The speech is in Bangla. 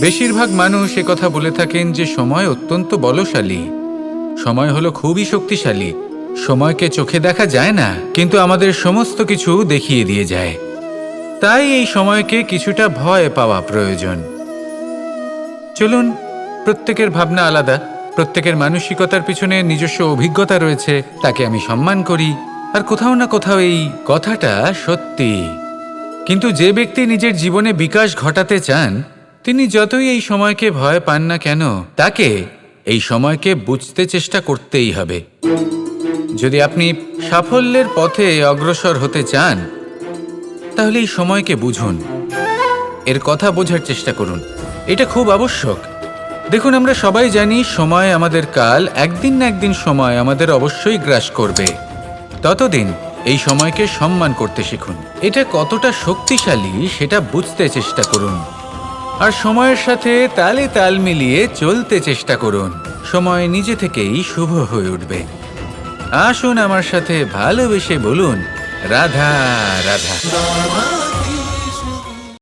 বেশিরভাগ মানুষ এ কথা বলে থাকেন যে সময় অত্যন্ত বলশালী। সময় হলো খুবই শক্তিশালী। সময়কে চোখে দেখা যায় না, কিন্তু আমাদের সমস্ত কিছু দেখিয়ে দিয়ে যায়। তাই এই সময়কে কিছুটা ভয় পাওয়া প্রয়োজন। চলুন, প্রত্যেকের ভাবনা আলাদা। প্রত্যেকের মানসিকতার পিছনে নিজস্ব অভিজ্ঞতা রয়েছে, তাকে আমি সম্মান করি। আর কোথাও না কোথাও এই কথাটা সত্যি। কিন্তু যে ব্যক্তি নিজের জীবনে বিকাশ ঘটাতে চান তিনি যতই এই সময়কে ভয় পান না কেন, তাকে এই সময়কে বুঝতে চেষ্টা করতেই হবে। যদি আপনি সাফল্যের পথে অগ্রসর হতে চান, তাহলে এই সময়কে বুঝুন। এর কথা বোঝার চেষ্টা করুন। এটা খুব আবশ্যক। দেখুন, আমরা সবাই জানি সময় আমাদের কাল, একদিন না একদিন সময় আমাদের অবশ্যই গ্রাস করবে। ততদিন এই সময়কে সম্মান করতে শিখুন। এটা কতটা শক্তিশালী, সেটা বুঝতে চেষ্টা করুন। আর সময়ের সাথে তালে তাল মিলিয়ে চলতে চেষ্টা করুন। সময় নিজে থেকেই শুভ হয়ে উঠবে। আসুন আমার সাথে ভালোবেসে বলুন, রাধা রাধা।